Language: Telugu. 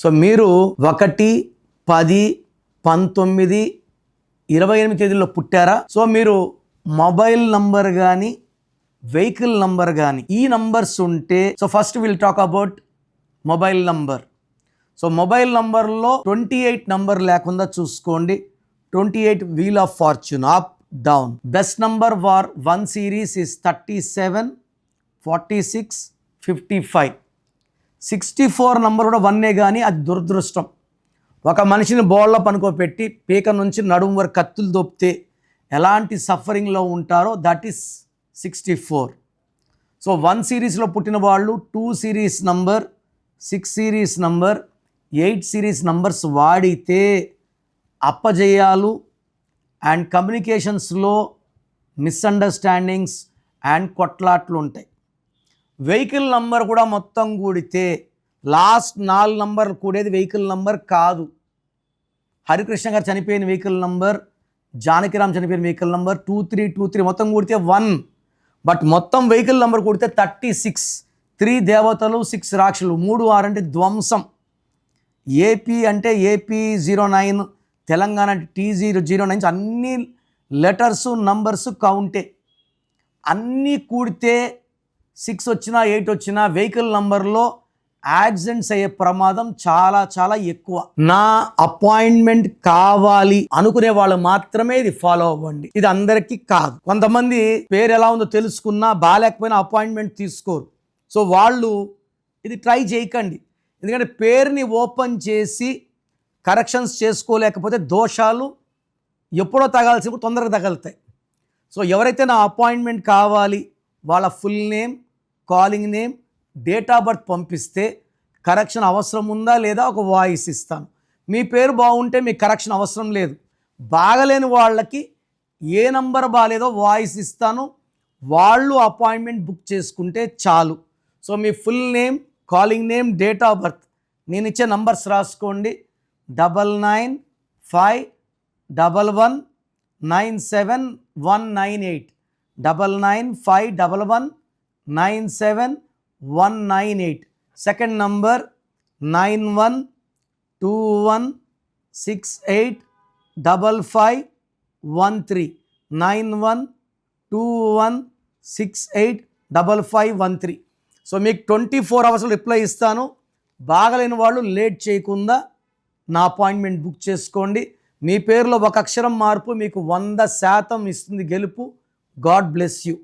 సో మీరు ఒకటి పది పంతొమ్మిది ఇరవై ఎనిమిది తేదీలో పుట్టారా? సో మీరు మొబైల్ నంబర్ కానీ వెహికల్ నంబర్ కానీ ఈ నంబర్స్ ఉంటే so first will talk about mobile number. So mobile నంబర్లో ట్వంటీ ఎయిట్ నంబర్ లేకుండా చూసుకోండి. Twenty eight wheel of fortune up down best number for one series is thirty seven forty six fifty five sixty four number కూడా వన్నే కానీ అది దురదృష్టం. ఒక మనిషిని బోళ్ళ పనుకోపెట్టి పీక నుంచి నడుము వరకు కత్తులు దొప్పితే ఎలాంటి సఫరింగ్లో ఉంటారో that is sixty four so one సిరీస్లో పుట్టిన వాళ్ళు two series number six series number eight series numbers వాడితే అప్పజేయాలు అండ్ కమ్యూనికేషన్స్లో మిస్అండర్స్టాండింగ్స్ అండ్ కొట్లాట్లు ఉంటాయి. వెహికల్ నంబర్ కూడా మొత్తం కూడితే లాస్ట్ నాలుగు నంబర్ కూడేది వెహికల్ నంబర్ కాదు. హరికృష్ణ గారు చనిపోయిన వెహికల్ నంబర్ జానకిరామ్ చనిపోయిన vehicle number two three two three మొత్తం కూడితే వన్. బట్ మొత్తం వెహికల్ నంబర్ కూడితే థర్టీ సిక్స్. త్రీ దేవతలు సిక్స్ రాక్షలు మూడు ఆరు అంటే ధ్వంసం. ఏపీ అంటే ఏపీ జీరో నైన్ తెలంగాణ అంటే టీ జీరో జీరో నైన్ అన్ని లెటర్స్ నంబర్స్ కౌంటే. అన్నీ కూడితే సిక్స్ వచ్చినా ఎయిట్ వచ్చినా వెహికల్ నంబర్లో యాక్సిడెంట్స్ అయ్యే ప్రమాదం చాలా చాలా ఎక్కువ. నా అపాయింట్మెంట్ కావాలి అనుకునే వాళ్ళు మాత్రమే ఇది ఫాలో అవ్వండి. ఇది అందరికీ కాదు. కొంతమంది పేరు ఎలా ఉందో తెలుసుకున్నా బాగాలేకపోయినా అపాయింట్మెంట్ తీసుకోరు. సో వాళ్ళు ఇది ట్రై చేయకండి. ఎందుకంటే పేరుని ఓపెన్ చేసి కరెక్షన్స్ చేసుకోలేకపోతే దోషాలు ఎప్పుడో తగాల్సినప్పుడు తొందరగా తగలుతాయి. సో ఎవరైతే నా అపాయింట్మెంట్ కావాలి వాళ్ళ full name calling name date of birth పంపిస్తే కరెక్షన్ అవసరం ఉందా లేదా ఒక వాయిస్ ఇస్తాను. మీ పేరు బాగుంటే మీకు కరెక్షన్ అవసరం లేదు. బాగలేని వాళ్ళకి ఏ నంబర్ బాగాలేదో వాయిస్ ఇస్తాను. వాళ్ళు అపాయింట్మెంట్ బుక్ చేసుకుంటే చాలు. So me full name calling name date of birth నేను ఇచ్చే నంబర్స్ రాసుకోండి. Double nine five double one nine seven one nine eight double nine five double one nine seven one nine eight second number nine one two one six eight double five one three nine one two one six eight double five one three so మీకు ట్వంటీ ఫోర్ అవర్స్లో రిప్లై ఇస్తాను. బాగలేని వాళ్ళు లేట్ చేయకుండా నా అపాయింట్మెంట్ బుక్ చేసుకోండి. మీ పేరులో ఒక అక్షరం మార్పు మీకు వంద శాతం ఇస్తుంది గెలుపు. God bless you.